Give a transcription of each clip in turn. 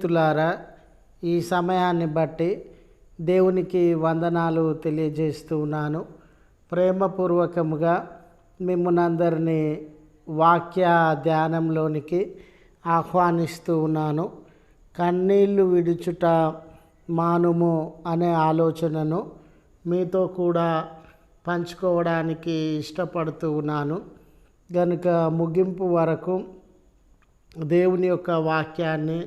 స్నేహితులారా ఈ సమయాన్ని బట్టి దేవునికి వందనాలు తెలియజేస్తూ ఉన్నాను. ప్రేమపూర్వకముగా మిమ్మల్ని వాక్య ధ్యానంలోనికి ఆహ్వానిస్తూ ఉన్నాను. కన్నీళ్ళు విడుచుట మానుము అనే ఆలోచనను మీతో కూడా పంచుకోవడానికి ఇష్టపడుతూ ఉన్నాను. కనుక ముగింపు వరకు దేవుని యొక్క వాక్యాన్ని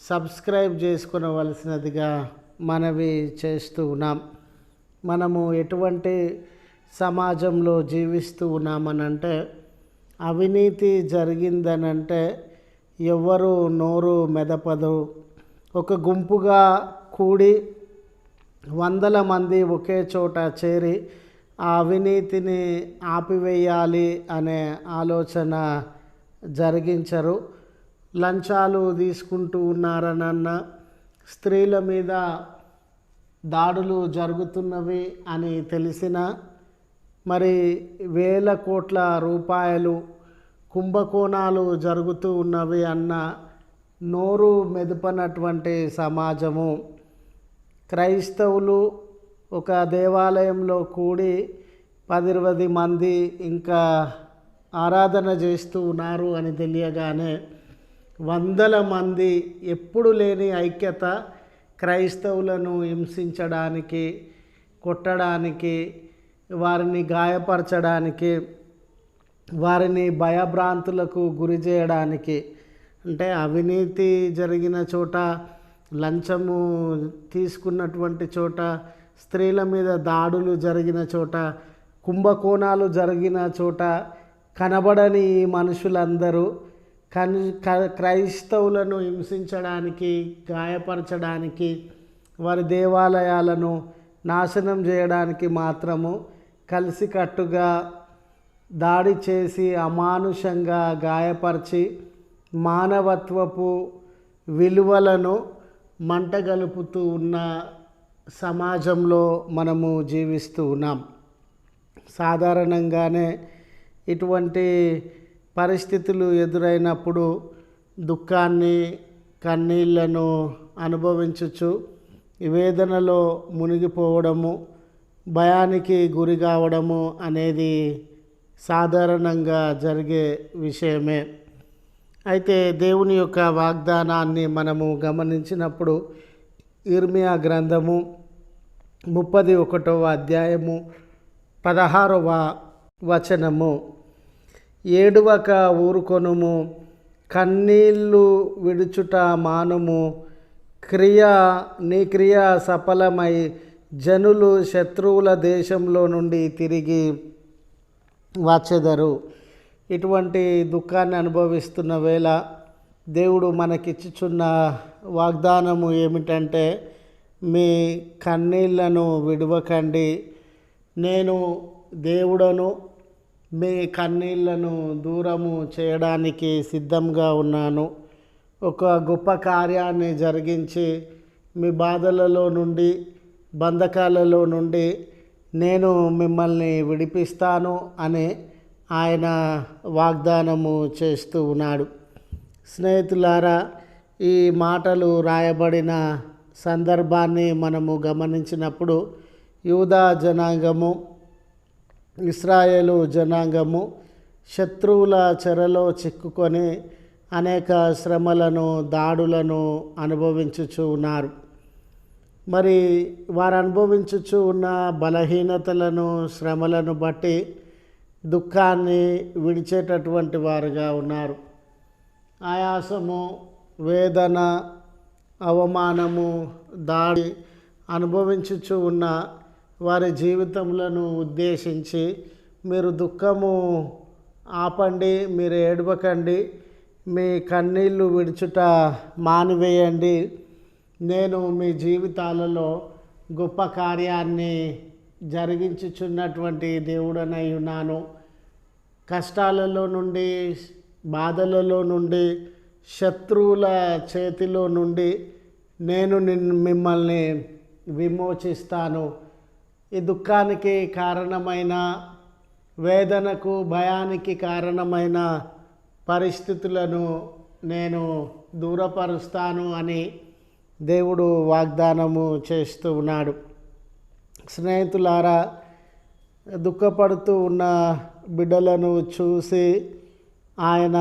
సబ్స్క్రైబ్ చేసుకునవలసినదిగా మనవి చేస్తూ ఉన్నాం. మనము ఎటువంటి సమాజంలో జీవిస్తూ ఉన్నామనంటే అవినీతి జరిగిందనంటే ఎవరు నోరు మెదపదు. ఒక గుంపుగా కూడి వందల మంది ఒకే చోట చేరి ఆ అవినీతిని ఆపివేయాలి అనే ఆలోచన జరిగించరు. లంచాలు తీసుకుంటూ ఉన్నారనన్న స్త్రీల మీద దాడులు జరుగుతున్నవి అని తెలిసిన మరి వేల కోట్ల రూపాయలు కుంభకోణాలు జరుగుతూ ఉన్నవి అన్న నోరు మెదపనటువంటి సమాజము. క్రైస్తవులు ఒక దేవాలయంలో కూడి పది ఇరవై మంది ఇంకా ఆరాధన చేస్తూ ఉన్నారు అని తెలియగానే వందల మంది ఎప్పుడు లేని ఐక్యత క్రైస్తవులను హింసించడానికి కొట్టడానికి వారిని గాయపరచడానికి వారిని భయభ్రాంతులకు గురి చేయడానికి. అంటే అవినీతి జరిగిన చోట లంచము తీసుకున్నటువంటి చోట స్త్రీల మీద దాడులు జరిగిన చోట కుంభకోణాలు జరిగిన చోట కనబడని ఈ మనుషులందరూ కని క్రైస్తవులను హింసించడానికి గాయపరచడానికి వారి దేవాలయాలను నాశనం చేయడానికి మాత్రము కలిసికట్టుగా దాడి చేసి అమానుషంగా గాయపరిచి మానవత్వపు విలువలను మంటగలుపుతూ ఉన్న సమాజంలో మనము జీవిస్తూ ఉన్నాం. సాధారణంగానే ఇటువంటి పరిస్థితులు ఎదురైనప్పుడు దుఃఖాన్ని కన్నీళ్ళను అనుభవించచ్చు. వేదనలో మునిగిపోవడము భయానికి గురి కావడము అనేది సాధారణంగా జరిగే విషయమే. అయితే దేవుని యొక్క వాగ్దానాన్ని మనము గమనించినప్పుడు ఇర్మియా గ్రంథము ముప్పది ఒకటవ అధ్యాయము పదహారవ వచనము ఏడువక ఊరుకొనుము కన్నీళ్ళు విడుచుట మానుము. క్రియ నీ క్రియ సఫలమై జనులు శత్రువుల దేశంలో నుండి తిరిగి వచ్చెదరు ఇటువంటి దుఃఖాన్ని అనుభవిస్తున్న వేళ దేవుడు మనకిచ్చుచున్న వాగ్దానము ఏమిటంటే మీ కన్నీళ్ళను విడవకండి. నేను దేవుడను మీ కన్నీళ్ళను దూరము చేయడానికి సిద్ధంగా ఉన్నాను. ఒక గొప్ప కార్యాన్ని జరిగించి మీ బాధలలో నుండి బంధకాలలో నుండి నేను మిమ్మల్ని విడిపిస్తాను అని ఆయన వాగ్దానము చేస్తూ ఉన్నాడు. స్నేహితులారా ఈ మాటలు రాయబడిన సందర్భాన్ని మనము గమనించినప్పుడు యూదా జనాంగము ఇస్రాయేలు జనాంగము శత్రువుల చెరలో చిక్కుకొని అనేక శ్రమలను దాడులను అనుభవించుచు ఉన్నారు. మరి వారు అనుభవించుచు ఉన్న బలహీనతలను శ్రమలను బట్టి దుఃఖాన్ని విడిచేటటువంటి వారుగా ఉన్నారు. ఆయాసము వేదన అవమానము దాడి అనుభవించుచు ఉన్న వారి జీవితములను ఉద్దేశించి మీరు దుఃఖము ఆపండి మీరు ఏడవకండి మీ కన్నీళ్ళు విడుచుట మానివేయండి. నేను మీ జీవితాలలో గొప్ప కార్యాన్ని జరిగించుచున్నటువంటి దేవుడనై ఉన్నాను. కష్టాలలో నుండి బాధలలో నుండి శత్రువుల చేతిలో నుండి నేను నిన్ను మిమ్మల్ని విమోచిస్తాను. ఈ దుఃఖానికి కారణమైన వేదనకు భయానికి కారణమైన పరిస్థితులను నేను దూరపరుస్తాను అని దేవుడు వాగ్దానము చేస్తూ ఉన్నాడు. స్నేహితులారా దుఃఖపడుతూ ఉన్న బిడ్డలను చూసి ఆయన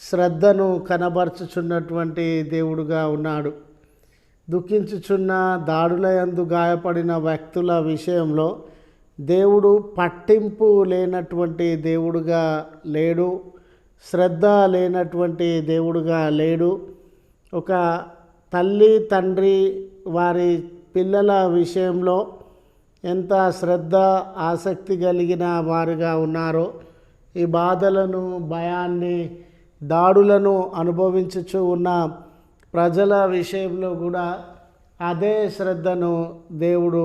శ్రద్ధను కనబరుచుచున్నటువంటి దేవుడుగా ఉన్నాడు. దుఃఖించుచున్న దాడుల యందు గాయపడిన వ్యక్తుల విషయంలో దేవుడు పట్టింపు లేనటువంటి దేవుడుగా లేడు శ్రద్ధ లేనటువంటి దేవుడుగా లేడు. ఒక తల్లి తండ్రి వారి పిల్లల విషయంలో ఎంత శ్రద్ధ ఆసక్తి కలిగిన వారుగా ఉన్నారో ఈ బాధలను భయాన్ని దాడులను అనుభవించుచు ఉన్న ప్రజల విషయంలో కూడా అదే శ్రద్ధను దేవుడు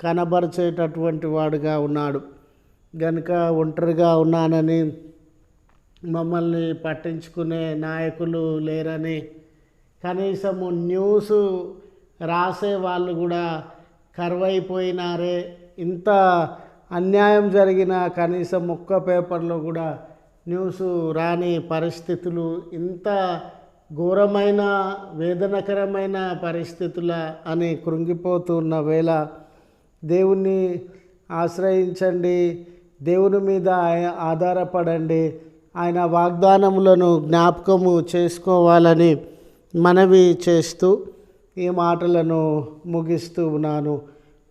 కనబరిచేటటువంటి వాడుగా ఉన్నాడు. గనుక ఒంటరిగా ఉన్నానని మమ్మల్ని పట్టించుకునే నాయకులు లేరని కనీసము న్యూస్ రాసే వాళ్ళు కూడా కరువైపోయినారే ఇంత అన్యాయం జరిగిన కనీసం ఒక్క పేపర్లో కూడా న్యూస్ రాని పరిస్థితులు ఇంత ఘోరమైన వేదనకరమైన పరిస్థితుల అని కృంగిపోతున్న వేళ దేవుణ్ణి ఆశ్రయించండి దేవుని మీద ఆధారపడండి ఆయన వాగ్దానములను జ్ఞాపకము చేసుకోవాలని మనవి చేస్తూ ఈ మాటలను ముగిస్తూ ఉన్నాను.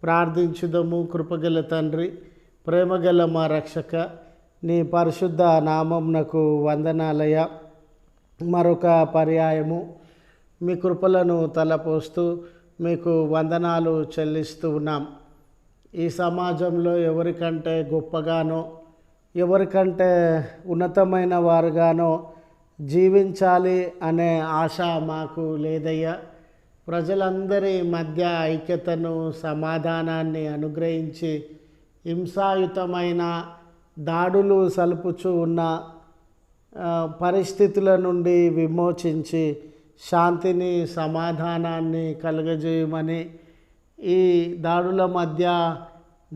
ప్రార్థించుదము కృపగల తండ్రి ప్రేమగల మా రక్షక నీ పరిశుద్ధ నామంనకు వందనాలయ మరొక పర్యాయము. మీ కృపలను తలపోస్తూ మీకు వందనాలు చెల్లిస్తూ ఉన్నాం. ఈ సమాజంలో ఎవరికంటే గొప్పగానో ఎవరికంటే ఉన్నతమైన వారుగానో జీవించాలి అనే ఆశ మాకు లేదయ్యా. ప్రజలందరి మధ్య ఐక్యతను సమాధానాన్ని అనుగ్రహించి హింసాయుతమైన దాడులు సలుపుచూ ఉన్న పరిస్థితుల నుండి విమోచించి శాంతిని సమాధానాన్ని కలుగజేయమని ఈ దాడుల మధ్య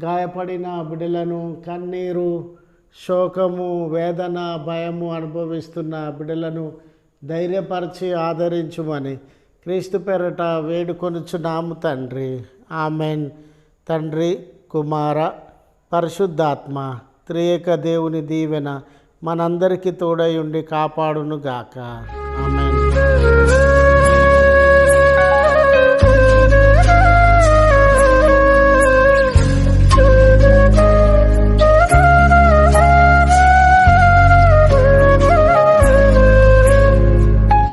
గాయపడిన బిడ్డలను కన్నీరు శోకము వేదన భయము అనుభవిస్తున్న బిడ్డలను ధైర్యపరిచి ఆదరించుమని క్రీస్తు పేరట వేడుకొనుచున్నాము తండ్రి. ఆమెన్. తండ్రి కుమార పరిశుద్ధాత్మ త్రియేక దేవుని దీవెన మనందరికీ తోడై ఉండి కాపాడునుగాక. ఆమె